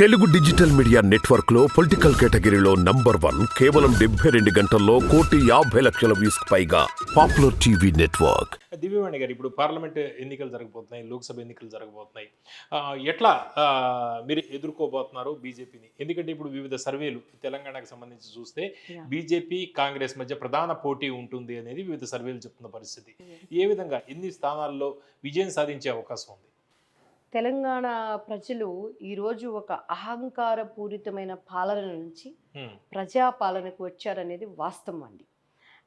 Telugu digital media నెట్వర్క్లో political కేటగిరీలో number one కేవలం డెబ్బై రెండు గంటల్లో కోటి యాభై లక్షల వ్యూస్ పైగా పాపులర్ టీవీ నెట్వర్క్. దివ్యవాణి గారు ఇప్పుడు పార్లమెంట్ ఎన్నికలు జరగబోతున్నాయి లోక్సభ ఎన్నికలు జరగబోతున్నాయి. ఎట్లా మీరు ఎదుర్కోబోతున్నారు బీజేపీని? ఎందుకంటే ఇప్పుడు వివిధ సర్వేలు తెలంగాణకు సంబంధించి చూస్తే. బీజేపీ కాంగ్రెస్ మధ్య ప్రధాన పోటీ ఉంటుంది అనేది వివిధ సర్వేలు చెప్తున్న పరిస్థితి. ఏ విధంగా ఎన్ని స్థానాల్లో విజయం సాధించే అవకాశం ఉంది? తెలంగాణ ప్రజలు ఈరోజు ఒక అహంకారపూరితమైన పాలన నుంచి హ్మ్, ప్రజాపాలనకు వచ్చారనేది వాస్తవం అండి.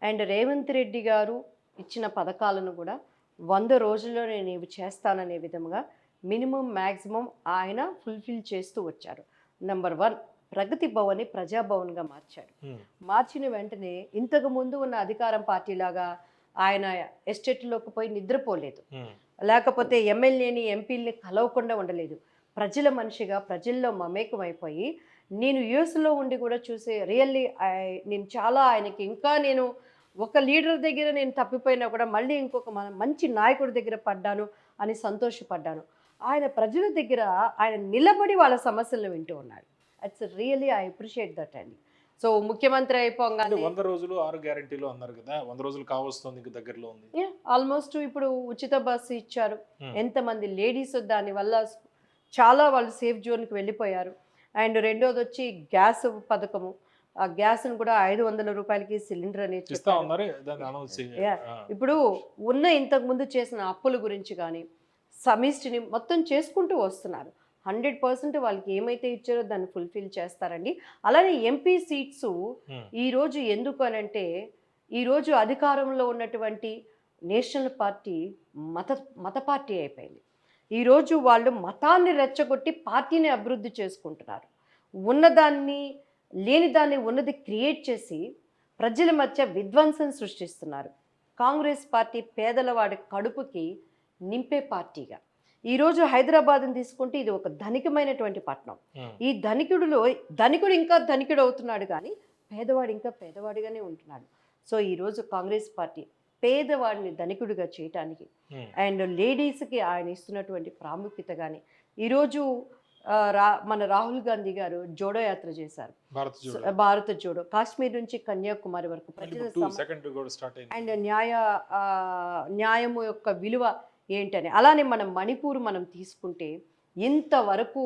అండ్ రేవంత్ రెడ్డి గారు ఇచ్చిన పథకాలను కూడా వంద రోజుల్లో నేను ఇవి చేస్తాననే విధంగా మినిమం మ్యాక్సిమం ఆయన ఫుల్ఫిల్ చేస్తూ వచ్చారు. నెంబర్ వన్ ప్రగతి భవన్ని ప్రజాభవన్గా మార్చారు. హ్మ్, మార్చిన వెంటనే ఇంతకు ముందు ఉన్న అధికారం పార్టీలాగా ఆయన ఎస్టేట్లోకి పోయి నిద్రపోలేదు. లేకపోతే ఎమ్మెల్యేని ఎంపీల్ని కలవకుండా ఉండలేదు. ప్రజల మనిషిగా ప్రజల్లో మమేకమైపోయి నేను యుఎస్లో ఉండి కూడా చూసే రియల్లీ నేను చాలా ఆయనకి ఇంకా నేను ఒక లీడర్ దగ్గర నేను తప్పిపోయినా కూడా మళ్ళీ ఇంకొక మంచి నాయకుడి దగ్గర పడ్డాను అని సంతోషపడ్డాను. ఆయన ప్రజల దగ్గర ఆయన నిలబడి వాళ్ళ సమస్యలను వింటూ ఉన్నాడు. It's really I appreciate that అండి సో ముఖ్యమంత్రి అయిపోగానే వంద రోజులు ఆరు గ్యారంటీలు అన్నారు కదా వంద రోజులు కావస్తుంది ఇంక దగ్గరలో ఉంది. ఆల్మోస్ట్ ఇప్పుడు ఉచిత బస్సు ఇచ్చారు. Hmm. ఎంతమంది లేడీస్ దానివల్ల చాలా వాళ్ళు సేఫ్ జోన్కి వెళ్ళిపోయారు. అండ్ రెండోది వచ్చి గ్యాస్ పథకము. ఆ గ్యాస్ను కూడా ఐదు వందల రూపాయలకి సిలిండర్ అనేది. ఇప్పుడు ఉన్న ఇంతకు ముందు చేసిన అప్పుల గురించి కానీ సమిష్టిని మొత్తం చేసుకుంటూ వస్తున్నారు. హండ్రెడ్ పర్సెంట్ వాళ్ళకి ఏమైతే ఇచ్చారో దాన్ని ఫుల్ఫిల్ చేస్తారండి. అలానే ఎంపీ సీట్స్ ఈరోజు ఎందుకు అనంటే ఈరోజు అధికారంలో ఉన్నటువంటి నేషనల్ పార్టీ మత మత పార్టీ అయిపోయింది. ఈరోజు వాళ్ళు మతాన్ని రెచ్చగొట్టి పార్టీని అభివృద్ధి చేసుకుంటున్నారు. ఉన్నదాన్ని లేని దాన్ని ఉన్నది క్రియేట్ చేసి ప్రజల మధ్య విధ్వంసం సృష్టిస్తున్నారు. కాంగ్రెస్ పార్టీ పేదలవాడి కడుపుకి నింపే పార్టీగా. ఈరోజు హైదరాబాద్ని తీసుకుంటే ఇది ఒక ధనికమైనటువంటి పట్టణం ఈ ధనికుడిలో ధనికుడు ఇంకా ధనికుడు అవుతున్నాడు కానీ పేదవాడు ఇంకా పేదవాడిగానే ఉంటున్నాడు. సో ఈరోజు కాంగ్రెస్ పార్టీ పేదవాడిని ధనికుడిగా చేయటానికి అండ్ లేడీస్కి ఆయన ఇస్తున్నటువంటి ప్రాముఖ్యత కానీ ఈరోజు రా మన రాహుల్ గాంధీ గారు జోడో యాత్ర చేశారు. భారత్ జోడో. కాశ్మీర్ నుంచి కన్యాకుమారి వరకు అండ్ న్యాయ న్యాయము యొక్క విలువ ఏంటని. అలానే మనం మణిపూర్ మనం తీసుకుంటే ఇంతవరకు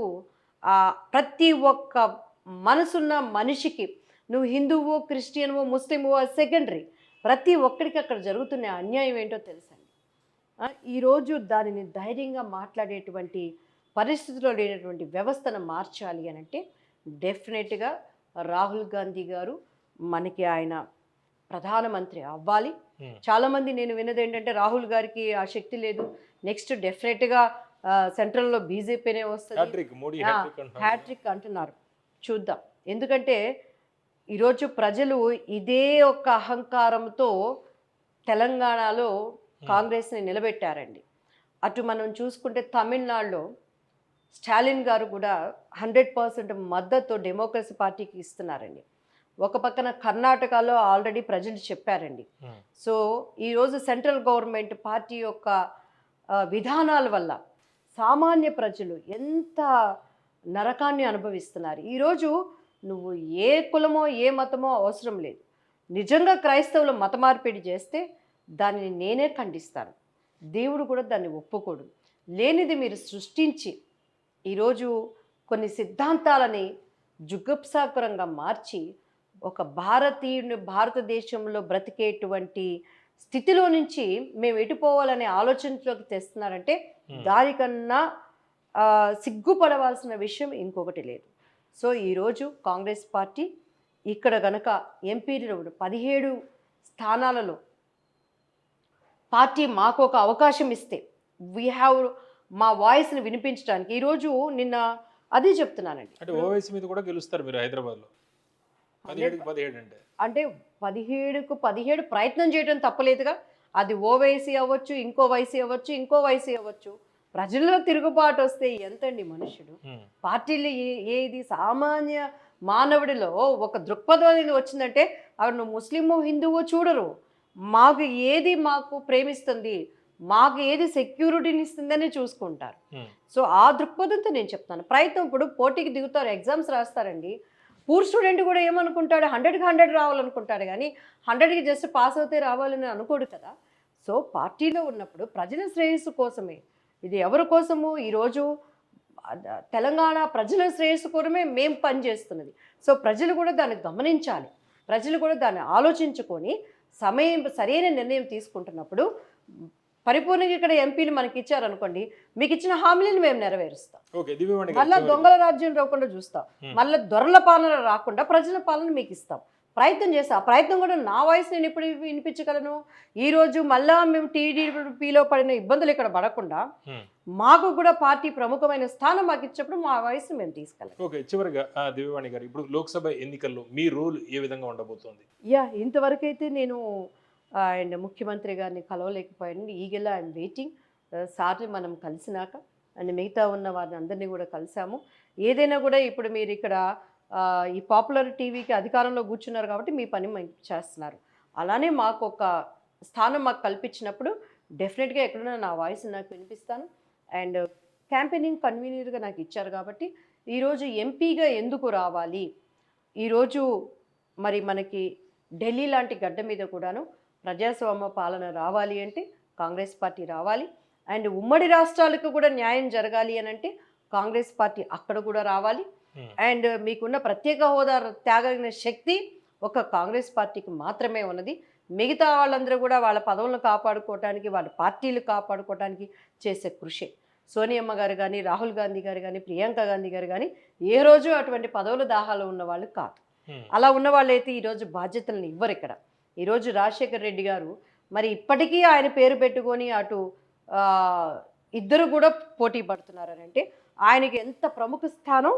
ప్రతి ఒక్క మనసున్న మనిషికి నువ్వు హిందువో క్రిస్టియన్వో ముస్లింవో సెకండరీ. ప్రతి ఒక్కడికి అక్కడ జరుగుతున్న అన్యాయం ఏంటో తెలుసండి. ఈరోజు దానిని ధైర్యంగా మాట్లాడేటువంటి పరిస్థితిలో లేనటువంటి వ్యవస్థను మార్చాలి అని అంటే డెఫినెట్గా రాహుల్ గాంధీ గారు మనకి ఆయన ప్రధానమంత్రి అవ్వాలి. Hmm. చాలామంది నేను విన్నది ఏంటంటే రాహుల్ గారికి ఆ శక్తి లేదు. నెక్స్ట్ డెఫినెట్గా సెంట్రల్లో బీజేపీనే వస్తుంది. హ్యాట్రిక్ అంటున్నారు. హ్యాట్రిక్ అంటున్నారు. చూద్దాం. ఎందుకంటే ఈరోజు ప్రజలు ఇదే ఒక అహంకారంతో తెలంగాణలో కాంగ్రెస్ని నిలబెట్టారండి. అటు మనం చూసుకుంటే తమిళనాడులో స్టాలిన్ గారు కూడా హండ్రెడ్ పర్సెంట్ మద్దతు డెమోక్రసీ పార్టీకి ఇస్తున్నారండి. ఒక పక్కన కర్ణాటకలో ఆల్రెడీ ప్రజలు చెప్పారండి. Hmm. సో ఈరోజు సెంట్రల్ గవర్నమెంట్ పార్టీ యొక్క విధానాల వల్ల సామాన్య ప్రజలు ఎంత నరకాన్ని అనుభవిస్తున్నారు. ఈరోజు నువ్వు ఏ కులమో ఏ మతమో అవసరం లేదు. నిజంగా క్రైస్తవులు మత మార్పిడి చేస్తే దానిని నేనే ఖండిస్తాను. దేవుడు కూడా దాన్ని ఒప్పుకోడు. లేనిది మీరు సృష్టించి ఈరోజు కొన్ని సిద్ధాంతాలని జుగుప్సాకరంగా మార్చి ఒక భారతీయుని భారతదేశంలో బ్రతికేటువంటి స్థితిలో నుంచి మేము ఎటుపోవాలనే ఆలోచనలోకి తెస్తున్నారంటే. దానికన్నా సిగ్గుపడవలసిన విషయం ఇంకొకటి లేదు. సో ఈరోజు కాంగ్రెస్ పార్టీ ఇక్కడ గనక ఎంపీలో పదిహేడు స్థానాలలో పార్టీ మాకు ఒక అవకాశం ఇస్తే వీ హ్యావ్ మా వాయిస్ని వినిపించడానికి ఈరోజు నిన్న అదే చెప్తున్నానండి. అంటే ఓవైసీ మీద కూడా గెలుస్తారు మీరు హైదరాబాద్లో పదిహేడుకి పదిహేడు అంటే అంటే పదిహేడుకు పదిహేడు ప్రయత్నం చేయడం తప్పలేదుగా. అది ఓ వయసు అవ్వచ్చు ఇంకో వయసు అవ్వచ్చు ఇంకో వయసు అవ్వచ్చు. ప్రజల్లో తిరుగుబాటు వస్తే ఎంతండి మనుషుడు. పార్టీలు ఏది సామాన్య మానవుడిలో ఒక దృక్పథం అనేది వచ్చిందంటే అక్కడ నువ్వు ముస్లిమో హిందువో చూడరు. మాకు ఏది మాకు ప్రేమిస్తుంది మాకు ఏది సెక్యూరిటీని ఇస్తుందని చూసుకుంటారు. సో ఆ దృక్పథంతో నేను చెప్తాను. ప్రయత్నం ఇప్పుడు పోటీకి దిగుతారు ఎగ్జామ్స్ రాస్తారండి. పూర్ స్టూడెంట్ కూడా ఏమనుకుంటాడు? హండ్రెడ్కి హండ్రెడ్ రావాలనుకుంటాడు కానీ హండ్రెడ్కి జస్ట్ పాస్ అవుతే రావాలని అనుకోడు కదా. సో పార్టీలో ఉన్నప్పుడు ప్రజల శ్రేయస్సు కోసమే. ఇది ఎవరి కోసము? ఈరోజు తెలంగాణ ప్రజల శ్రేయస్సు కోసమే మేము పనిచేస్తున్నది సో ప్రజలు కూడా దాన్ని గమనించాలి. ప్రజలు కూడా దాన్ని ఆలోచించుకొని సమయం సరైన నిర్ణయం తీసుకుంటున్నప్పుడు పరిపూర్ణంగా ఇక్కడ ఎంపీలు మనకి ఇచ్చారనుకోండి మీకు ఇచ్చిన హామీలను మేము నెరవేరుస్తాం. మళ్ళా. దొంగల రాజ్యం రాకుండా చూస్తాం. మళ్ళీ దొరల పాలన రాకుండా ప్రజల పాలన మీకు ఇస్తాం. ప్రయత్నం చేస్తాం. ఆ ప్రయత్నం కూడా నా వాయిస్ నేను ఎప్పుడు వినిపించగలను? ఈ రోజు మళ్ళా మేము టీడీపీలో పడిన ఇబ్బందులు ఇక్కడ పడకుండా. మాకు కూడా పార్టీ ప్రముఖమైన స్థానం మాకు ఇచ్చినప్పుడు మా వాయిస్ మేము తీసుకెళ్ళాం ఓకే చివరిగా దివ్యవాణి గారు ఇప్పుడు లోక్సభ ఎన్నికల్లో మీ రోల్ ఏ విధంగా ఉండబోతోంది? యా ఇంతవరకు అయితే నేను అండ్ ముఖ్యమంత్రి గారిని కలవలేకపోయాను. Eagerly I'm waiting. సార్ని మనం కలిసినాక అండ్ మిగతా ఉన్న వారిని అందరినీ కూడా కలిసాము. ఏదైనా కూడా ఇప్పుడు మీరు ఇక్కడ ఈ పాపులర్ టీవీకి అధికారంలో కూర్చున్నారు కాబట్టి మీ పని చేస్తున్నారు. అలానే మాకు ఒక స్థానం మాకు కల్పించినప్పుడు డెఫినెట్గా ఎక్కడున్నా నా వాయిస్ నాకు వినిపిస్తాను. అండ్ క్యాంపెయినింగ్ కన్వీనియర్గా నాకు ఇచ్చారు కాబట్టి ఈరోజు ఎంపీగా ఎందుకు రావాలి? ఈరోజు మరి మనకి ఢిల్లీ లాంటి గడ్డ మీద కూడాను ప్రజాస్వామ్య పాలన రావాలి అంటే కాంగ్రెస్ పార్టీ రావాలి. అండ్ ఉమ్మడి రాష్ట్రాలకు కూడా న్యాయం జరగాలి అని అంటే కాంగ్రెస్ పార్టీ అక్కడ కూడా రావాలి. ఉమ్. అండ్ మీకున్న ప్రత్యేక హోదా త్యాగలిగిన శక్తి ఒక కాంగ్రెస్ పార్టీకి మాత్రమే ఉన్నది. మిగతా వాళ్ళందరూ కూడా వాళ్ళ పదవులను కాపాడుకోవడానికి వాళ్ళ పార్టీలు కాపాడుకోవడానికి చేసే కృషి. సోనియమ్మ గారు కానీ రాహుల్ గాంధీ గారు కానీ ప్రియాంక గాంధీ గారు కానీ ఏ రోజు అటువంటి పదవుల దాహాలు ఉన్న వాళ్ళు కాదు. ఉమ్. అలా ఉన్న వాళ్ళైతే ఈరోజు బాధ్యతలను ఇవ్వరు ఇక్కడ. ఈరోజు రాజశేఖర్ రెడ్డి గారు మరి ఇప్పటికీ ఆయన పేరు పెట్టుకొని అటు ఇద్దరు కూడా పోటీ పడుతున్నారని అంటే ఆయనకి ఎంత ప్రముఖ స్థానం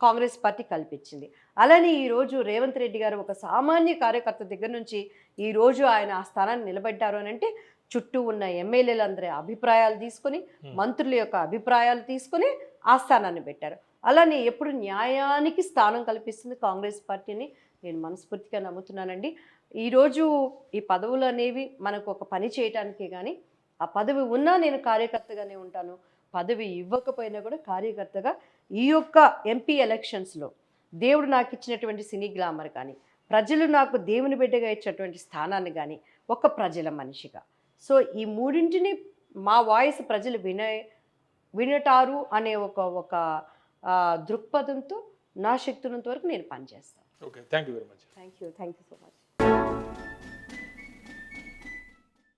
కాంగ్రెస్ పార్టీ కల్పించింది. అలానే ఈరోజు రేవంత్ రెడ్డి గారు ఒక సామాన్య కార్యకర్త దగ్గర నుంచి ఈరోజు ఆయన ఆ స్థానాన్ని నిలబెట్టారు అని అంటే చుట్టూ ఉన్న ఎమ్మెల్యేలందరి అభిప్రాయాలు తీసుకొని. మంత్రుల యొక్క అభిప్రాయాలు తీసుకొని ఆ స్థానాన్ని పెట్టారు. అలానే ఎప్పుడు న్యాయానికి స్థానం కల్పిస్తుంది కాంగ్రెస్ పార్టీని నేను మనస్ఫూర్తిగా నమ్ముతున్నానండి. ఈరోజు ఈ పదవులు అనేవి మనకు ఒక పని చేయటానికే కానీ ఆ పదవి ఉన్నా నేను కార్యకర్తగానే ఉంటాను. పదవి ఇవ్వకపోయినా కూడా కార్యకర్తగా ఈ యొక్క ఎంపీ ఎలక్షన్స్లో దేవుడు నాకు ఇచ్చినటువంటి సినీ గ్లామర్ కానీ ప్రజలు నాకు దేవుని బిడ్డగా ఇచ్చినటువంటి స్థానాన్ని కానీ ఒక ప్రజల మనిషిగా. సో ఈ మూడింటిని మా వాయిస్ ప్రజలు వినే వినటారు అనే ఒక ఒక దృక్పథంతో నా శక్తున్నంత వరకు నేను పనిచేస్తాను. Okay thank you very much thank you thank you so much you